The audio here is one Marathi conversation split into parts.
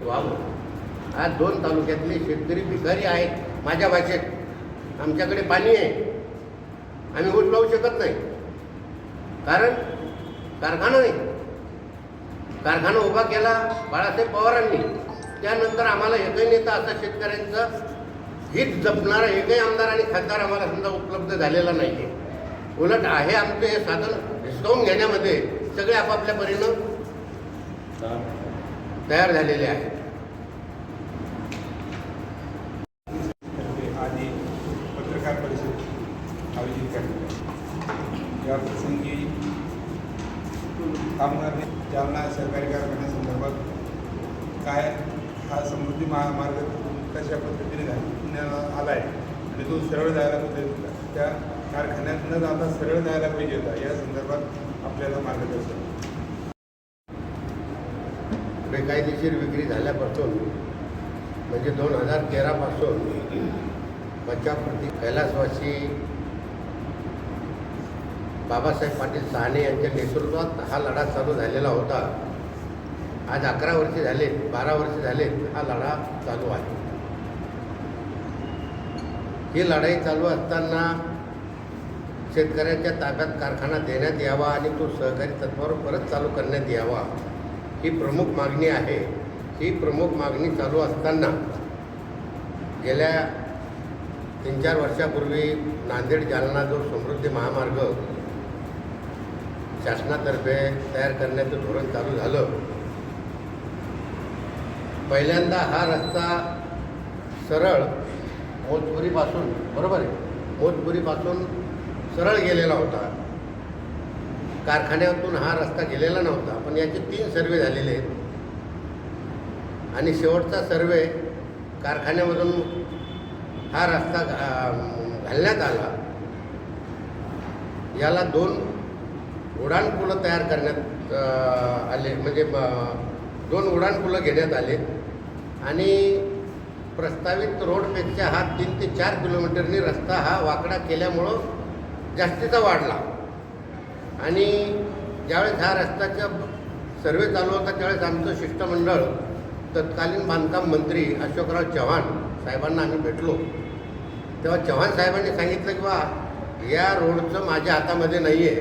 व्हावं आज दोन तालुक्यातले शेतकरी भिकारी आहेत माझ्या भाषेत. आमच्याकडे पाणी आहे. आम्ही ऊस लावू शकत नाही. कारण कारखाना नाही. कारखाना उभा केला बाळासाहेब पवारांनी. त्यानंतर आम्हाला एकही नेता असा शेतकऱ्यांचं हित जपणारा एकही आमदार आणि खासदार आम्हाला समजा उपलब्ध झालेला नाही आहे उलट आहे आमचं हे साधन हिसकावून घेण्यामध्ये सगळे आपापल्या परीनं. तयार झालेले आहेत. पत्रकार परिषद आयोजित करण्यात या प्रसंगी कामगार जालना सरकारी कारखान्यासंदर्भात काय हा समृद्धी महामार्ग कशा पद्धतीने घालण्यात आला आहे आणि तो सरळ जायला पाहिजे त्या कारखान्यात न जाता सरळ जायला पाहिजे होता. या संदर्भात आपल्याला मार्गदर्शन. बेकायदेशीर विक्री झाल्यापासून म्हणजे दोन हजार तेरापासून बचावप्रती कैलासवासी बाबासाहेब पाटील सहाणे यांच्या नेतृत्वात हा लढा चालू झालेला होता. आज अकरा वर्षे झाले बारा वर्षे झाले हा लढा चालू आहे. ही लढाई चालू असताना शेतकऱ्यांच्या ताब्यात कारखाना देण्यात यावा आणि तो सहकारी तत्वावर परत चालू करण्यात यावा. ही प्रमुख मागणी आहे. ही प्रमुख मागणी चालू असताना गेल्या तीन चार वर्षापूर्वी नांदेड जालना जो समृद्धी महामार्ग शासनातर्फे तयार करण्याचं धोरण चालू झालं. पहिल्यांदा हा रस्ता सरळ मोजपुरीपासून बरोबर आहे? मोजपुरीपासून सरळ गेलेला होता. कारखान्यातून हा रस्ता गेलेला नव्हता. पण याचे तीन सर्वे झालेले आहेत. आणि शेवटचा सर्वे कारखान्यामधून हा रस्ता घा- घालण्यात आला. याला दोन उड्डाणपुलं तयार करण्यात आले. म्हणजे दोन उड्डाणपुलं घेण्यात आले. आणि प्रस्तावित रोडपेक्षा हा तीन ते चार किलोमीटरनी रस्ता हा वाकडा केल्यामुळं जास्तीचा वाढला. आणि ज्यावेळेस ह्या रस्त्याचा सर्वे चालू होता त्यावेळेस आमचं शिष्टमंडळ तत्कालीन बांधकाम मंत्री अशोकराव चव्हाण साहेबांना आम्ही भेटलो. तेव्हा चव्हाण साहेबांनी सांगितलं की बा या रोडचं माझ्या हातामध्ये नाही आहे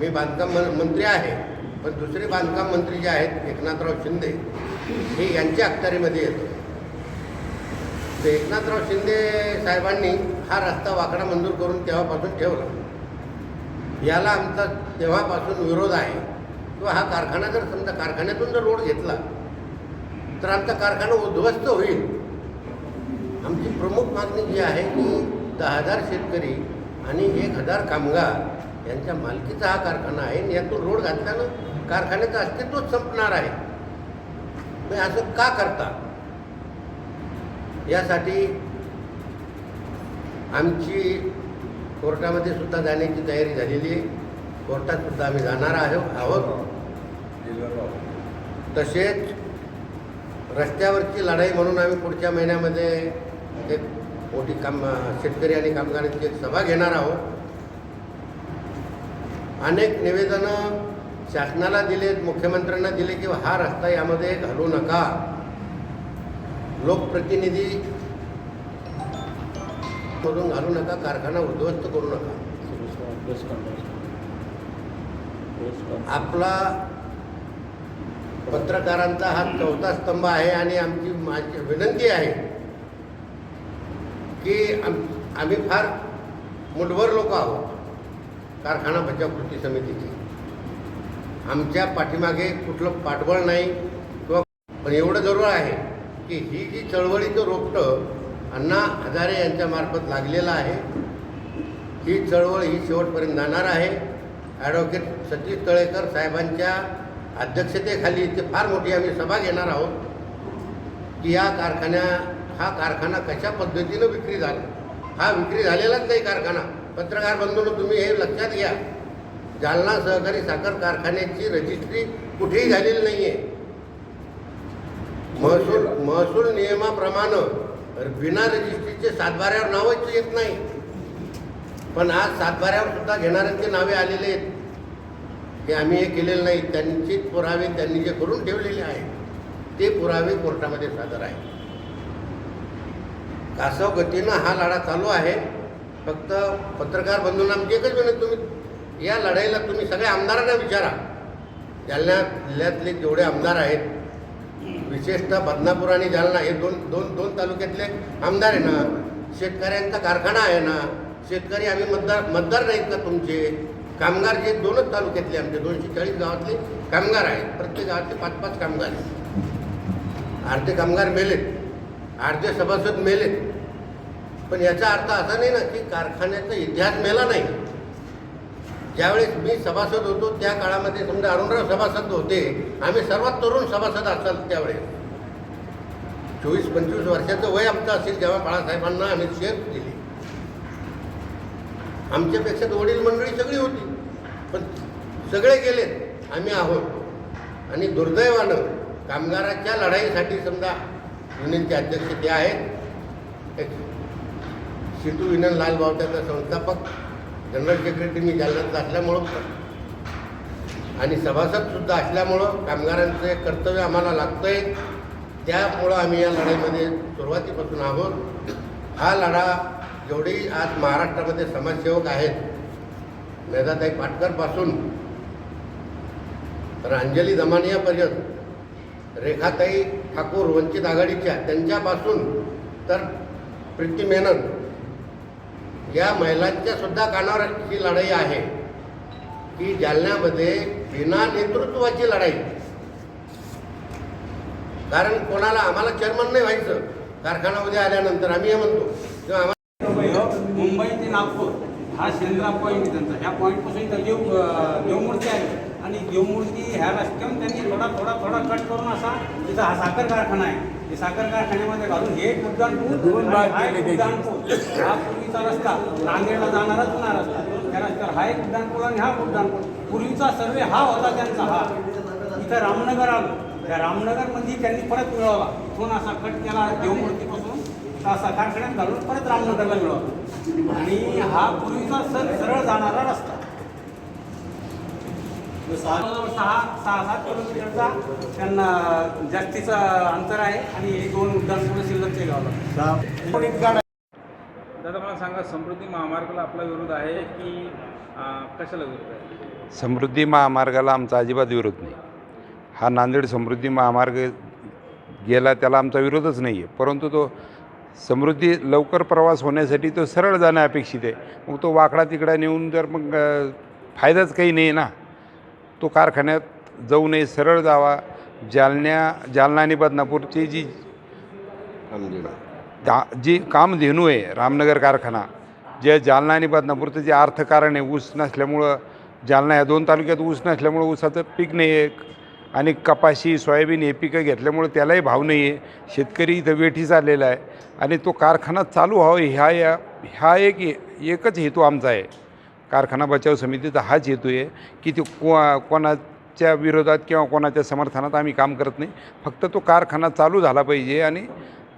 मी बांधकाम मंत्री आहे पण दुसरे बांधकाम मंत्री जे आहेत एकनाथराव शिंदे हे यांच्या अखत्यारीमध्ये येतो. तर एकनाथराव शिंदे साहेबांनी हा रस्ता वाकडा मंजूर करून तेव्हापासून ठेवला. याला आमचा तेव्हापासून विरोध आहे. किंवा हा कारखाना जर समजा कारखान्यातून जर रोड घेतला तर आमचा कारखाना उद्ध्वस्त होईल. आमची प्रमुख मागणी जी आहे की दहा हजार शेतकरी आणि एक हजार कामगार यांच्या मालकीचा हा कारखाना आहे आणि यातून रोड घातल्यानं कारखान्याचं अस्तित्वच संपणार आहे. मग असं का करता? यासाठी आमची कोर्टामध्ये सुद्धा जाण्याची तयारी झालेली आहे. कोर्टात सुद्धा आम्ही जाणार आहोत आहोत. तसेच रस्त्यावरची लढाई म्हणून आम्ही पुढच्या महिन्यामध्ये एक मोठी काम शेतकरी आणि कामगारांची एक सभा घेणार आहोत. अनेक निवेदनं शासनाला दिलेत मुख्यमंत्र्यांना दिले की हा रस्ता यामध्ये घालू नका. लोकप्रतिनिधी करून घालू नका कारखाना उद्ध्वस्त करू नका. आपला पत्रकारांचा हा चौथा स्तंभ आहे आणि आमची माझी विनंती आहे की आम आम्ही फार मुठभर लोक आहोत कारखाना बचाव कृती समितीची. आमच्या पाठीमागे कुठलं पाठबळ नाही किंवा पण एवढं जरूर आहे की ही जी चळवळीचं रोपटं अण्णा हजारे यांच्यामार्फत लागलेला आहे. ही चळवळ ही शेवटपर्यंत जाणार आहे. ॲडव्होकेट सतीश तळेकर साहेबांच्या अध्यक्षतेखाली इथे फार मोठी आम्ही सभा घेणार आहोत की या कारखान्या हा कारखाना कशा पद्धतीनं विक्री झाला? हा विक्री झालेलाच नाही कारखाना. पत्रकार बंधून तुम्ही हे लक्षात घ्या. जालना सहकारी साखर कारखान्याची रजिस्ट्री कुठेही झालेली नाही आहे महसूल महसूल नियमाप्रमाणे बिना रजिस्ट्रीचे सातबाऱ्यावर नावच येत नाही. पण आज सातबाऱ्यावर सुद्धा घेणाऱ्यांची नावे आलेले आहेत. की आम्ही हे केलेलं नाही. त्यांचीच पुरावे त्यांनी जे करून ठेवलेले आहेत ते पुरावे कोर्टामध्ये सादर आहे कासव गतीनं हा लढा चालू आहे. फक्त पत्रकार बंधूंना आमची एकच विनंती तुम्ही या लढाईला तुम्ही सगळ्या आमदारांना विचारा. जालना जिल्ह्यातले जेवढे आमदार आहेत विशेषतः बदनापूर आणि जालना हे दोन दोन दोन तालुक्यातले आमदार आहे ना शेतकऱ्यांचा कारखाना आहे ना शेतकरी आम्ही मतदार मतदार नाहीत का तुमचे? कामगार जे दोनच तालुक्यातले आमचे दोनशे चाळीस गावातले कामगार आहेत. प्रत्येक गावातले पाच पाच कामगार आहेत. अर्धे कामगार मेलेत. अर्धे सभासद मेलेत. पण याचा अर्थ असा नाही ना की कारखान्याचा इतिहास मेला नाही. ज्यावेळेस मी सभासद होतो त्या काळामध्ये समजा अरुणराव सभासद होते आम्ही सर्वात तरुण सभासद असाल त्यावेळेस. चोवीस पंचवीस वर्षाचं वय आमचं असेल जेव्हा बाळासाहेबांना आम्ही शेअर दिली. आमच्यापेक्षा तर वडील मंडळी सगळी होती पण सगळे गेलेत आम्ही आहोत. आणि दुर्दैवानं कामगाराच्या लढाईसाठी समजा युनियनचे अध्यक्ष ते आहेत. सिटू विनन लाल बावट्याचा संस्थापक जनरल सेक्रेटरी मी जालन्यात असल्यामुळं आणि सभासदसुद्धा असल्यामुळं कामगारांचं कर्तव्य आम्हाला लागतं आहे त्यामुळं आम्ही या लढाईमध्ये सुरुवातीपासून आहोत. हा लढा जेवढी आज महाराष्ट्रामध्ये समाजसेवक आहेत मेधाताई पाटकरपासून तर अंजली दमानियापर्यंत रेखाताई ठाकूर वंचित आघाडीच्या त्यांच्यापासून तर प्रीती मेनन या महिलांच्या सुद्धा कानावर ही लढाई आहे. की जालन्यामध्ये बिना नेतृत्वाची लढाई. कारण कोणाला आम्हाला चेअरमन नाही व्हायचं. कारखाना उद्या आल्यानंतर आम्ही हे म्हणतो. किंवा आम्हाला मुंबई ते नागपूर हा शेंद्रा पॉईंट त्यांचा. ह्या पॉईंटपासून देव देवमूर्ती आहे. आणि देवमूर्ती ह्या रस्त्यावर त्यांनी थोडा थोडा थोडा कट करून असा तिथं हा साखर कारखाना आहे. ते साखर कारखान्यामध्ये घालून हे आणि हा एक उड्डाणपूल हा पूर्वीचा रस्ता नांदेडला जाणारा जुना रस्ता. त्या रस्त्यावर हा एक उड्डाणपूल आणि हा उड्डाणपूल पूर्वीचा सर्वे हा होता त्यांचा हा. इथं रामनगर आलो. त्या रामनगरमध्ये त्यांनी परत मिळवला. इथून असा कट केला देवमूर्तीपासून. असा कारखान्यात घालून परत रामनगरला मिळवला. आणि हा पूर्वीचा सर सरळ जाणारा रस्ता. सहा सहा सात किलोमीटरचा त्यांना जास्तीचं अंतर आहे आणि हे दोन उड्डाण पुढे दादा मला सांगा समृद्धी महामार्गाला आपला विरोध आहे की कशाला विरोध आहे? समृद्धी महामार्गाला आमचा अजिबात विरोध नाही. हा नांदेड समृद्धी महामार्ग गेला त्याला आमचा विरोधच नाही आहे परंतु तो समृद्धी लवकर प्रवास होण्यासाठी तो सरळ जाणं अपेक्षित आहे. मग तो वाकडा तिकडा नेऊन जर मग फायदाच काही नाही ना. तो कारखान्यात जाऊ नये सरळ जावा. जालन्या जालना आणि बदनापूरची जी दा जी कामधेनू आहे रामनगर कारखाना जे जालना आणि बदनापूरचं जे अर्थकारण आहे ऊस नसल्यामुळं जालना या दोन तालुक्यात ऊस नसल्यामुळं ऊसाचं पीक नाही आहे. आणि कपाशी सोयाबीन हे पिकं घेतल्यामुळं त्यालाही भाव नाही आहे. शेतकरी इथं वेठीस आलेला आहे. आणि तो कारखाना चालू व्हावा ह्या या ह्या एक एकच हेतू आमचा आहे. कारखाना बचाव समितीचा हाच हेतू आहे की ते को कोणाच्या विरोधात किंवा कोणाच्या समर्थनात आम्ही काम करत नाही. फक्त तो कारखाना चालू झाला पाहिजे आणि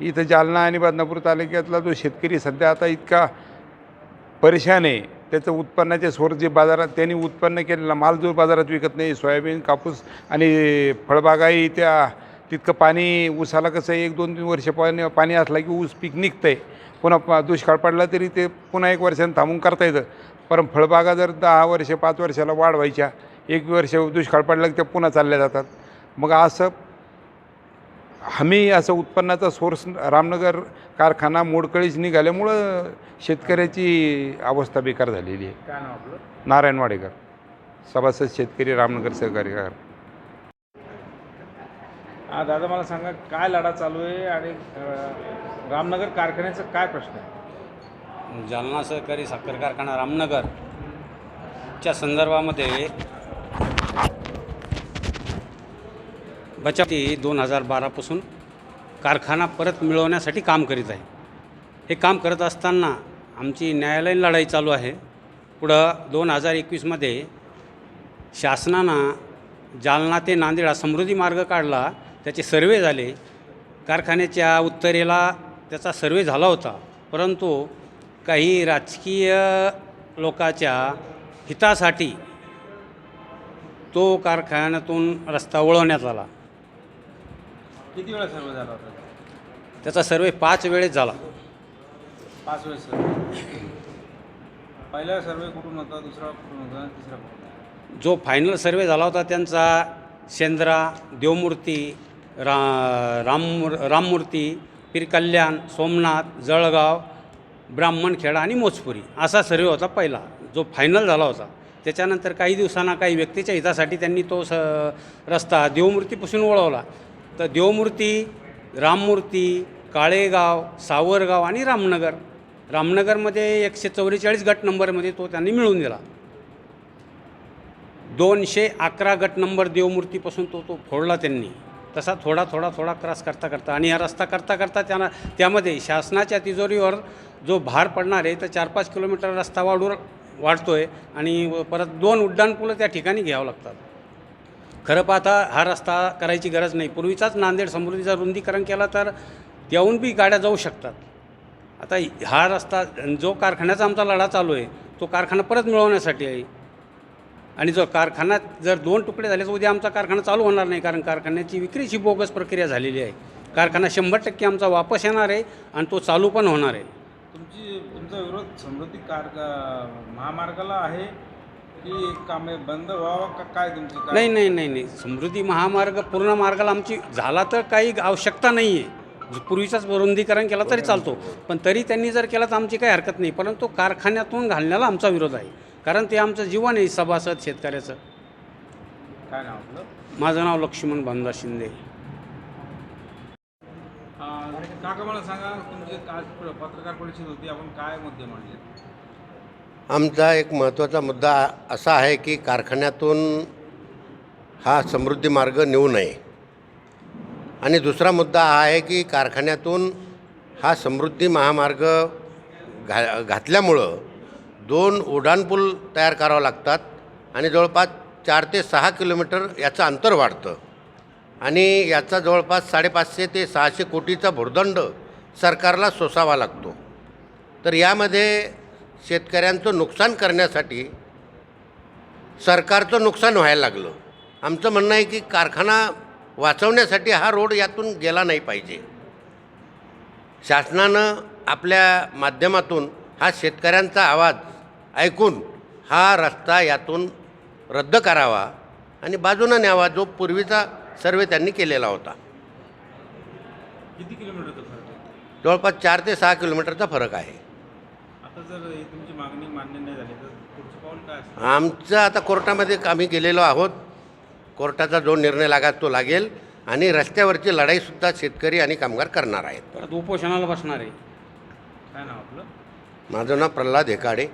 इथं जालना आणि बदनापूर तालुक्यातला जो शेतकरी सध्या आता इतका परेशान आहे त्याचं उत्पन्नाचे स्वर जे बाजारात त्यांनी उत्पन्न केलेला माल जो बाजारात विकत नाही सोयाबीन कापूस आणि फळबागाही त्या तितकं पाणी ऊसाला कसं एक दोन तीन वर्ष पाणी पाणी असला की ऊस पीक निघतं आहे पुन्हा दुष्काळ पडला तरी ते पुन्हा एक वर्षानं थांबून करता येतं. पण फळबागा जर दहा वर्ष पाच वर्षाला वाढवायच्या एक वर्ष दुष्काळ पडला की त्या पुन्हा चालल्या जातात. मग असं हमी असं उत्पन्नाचा सोर्स रामनगर कारखाना मोडकळीच निघाल्यामुळं शेतकऱ्याची अवस्था बेकार झालेली आहे. काय नाव आपलं? नारायण वाडेकर सभासद शेतकरी रामनगर सहकारी कार हा दादा मला सांगा काय लढा चालू आहे आणि रामनगर कारखान्याचा काय प्रश्न आहे? जालना सहकारी साखर कारखाना रामनगर च्या संदर्भामध्ये बचाव दोन हजार बारापासून कारखाना परत मिळवण्यासाठी काम करीत आहे. हे काम करत असताना आमची न्यायालयीन लढाई चालू आहे. पुढं दोन हजार एकवीसमध्ये शासनानं जालना ते नांदेड हा समृद्धी मार्ग काढला. त्याचे सर्वे झाले. कारखान्याच्या उत्तरेला त्याचा सर्वे झाला होता. परंतु काही राजकीय लोकाच्या हितासाठी तो कारखान्यातून रस्ता वळवण्यात आला. किती वेळा सर्वे झाला होता? त्याचा सर्वे पाच वेळेस झाला. पाच वेळेस सर्वे. पहिला सर्वे कुठून होता? दुसरा कुठून होता? तिसरा कुठून? जो फायनल सर्वे झाला होता त्यांचा शेंद्रा देवमूर्ती रा राम राममूर्ती पीर कल्याण सोमनाथ जळगाव ब्राह्मणखेडा आणि मोजपुरी असा सर्वे होता पहिला. जो फायनल झाला होता. त्याच्यानंतर काही दिवसांना काही व्यक्तीच्या हितासाठी त्यांनी तो स रस्ता देवमूर्तीपासून वळवला. तर देवमूर्ती राममूर्ती काळेगाव सावरगाव आणि रामनगर. रामनगरमध्ये एकशे चौवेचाळीस गट नंबरमध्ये तो त्यांनी मिळवून दिला. दोनशे अकरा गट नंबर देवमूर्तीपासून तो तो फोडला त्यांनी. तसा थोडा थोडा थोडा क्रॉस करता करता आणि हा रस्ता करता करता त्यांना त्यामध्ये शासनाच्या तिजोरीवर जो भार पडणार आहे तर चार पाच किलोमीटर रस्ता वाढून वाढतो आहे आणि व परत दोन उड्डाणपुलं त्या ठिकाणी घ्यावं लागतात. खरं पाहता हा रस्ता करायची गरज नाही. पूर्वीचाच नांदेड समृद्धीचा रुंदीकरण केला तर त्याहून बी गाड्या जाऊ शकतात. आता हा रस्ता जो कारखान्याचा आमचा लढा चालू आहे तो कारखाना परत मिळवण्यासाठी आहे. आणि जो कारखाना जर दोन तुकडे झाले तर उद्या आमचा कारखाना चालू होणार नाही कारण कारखान्याची विक्रीची बोगस प्रक्रिया झालेली आहे. कारखाना शंभर टक्के आमचा वापस येणार आहे आणि तो चालू पण होणार आहे. तुमची तुमचा विरोध समृद्धी कार महामार्गाला आहे की कामे बंद व्हावं का? काय तुमची नाही नाही नाही नाही. समृद्धी महामार्ग पूर्ण मार्गाला आमची झाला तर काही आवश्यकता नाही आहे पूर्वीचाच रुंदीकरण केला तरी चालतो. पण तरी त्यांनी जर केला तर आमची काही हरकत नाही. परंतु कारखान्यातून घालण्याला आमचा विरोध आहे. कारण ते आमचं जीवन आहे सभासद शेतकऱ्याचं. काय नाव आपलं? माझं नाव लक्ष्मण भानदा शिंदे. अं, काका मला सांगा तुमची आज पत्रकार परिषद होती आपण काय मुद्दे मांडले? आमचा एक महत्त्वाचा मुद्दा असा आहे की कारखान्यातून हा समृद्धी मार्ग नेऊ नये. आणि दुसरा मुद्दा हा आहे की कारखान्यातून हा समृद्धी महामार्ग घा घातल्यामुळं दोन उड्डाणपूल तयार करावं लागतात आणि जवळपास चार ते सहा किलोमीटर याचं अंतर वाढतं. आणि याचा जवळपास साडेपाचशे ते सहाशे कोटीचा भुर्दंड सरकारला सोसावा लागतो. तर यामध्ये शेतकऱ्यांचं नुकसान करण्यासाठी सरकारचं नुकसान व्हायला लागलं. आमचं म्हणणं आहे की कारखाना वाचवण्यासाठी हा रोड यातून गेला नाही पाहिजे. शासनानं आपल्या माध्यमातून हा शेतकऱ्यांचा आवाज ऐकून हा रस्ता यातून रद्द करावा आणि बाजूनं न्यावा जो पूर्वीचा सर्वे त्यांनी केलेला होता. किती किलोमीटरचा फरक आहे? जवळपास चार ते सहा किलोमीटरचा फरक आहे. आता जर तुमची मागणी मान्य नाही झाली तर पुढचं पाऊल काय असेल? आमचं आता कोर्टामध्ये आम्ही गेलेलो आहोत. कोर्टाचा जो निर्णय लागाल तो लागेल. आणि रस्त्यावरची लढाईसुद्धा शेतकरी आणि कामगार करणार आहेत. परत उपोषणाला बसणार आहे. काय नाव आपलं? माझं नाव प्रल्हाद हेकाडे.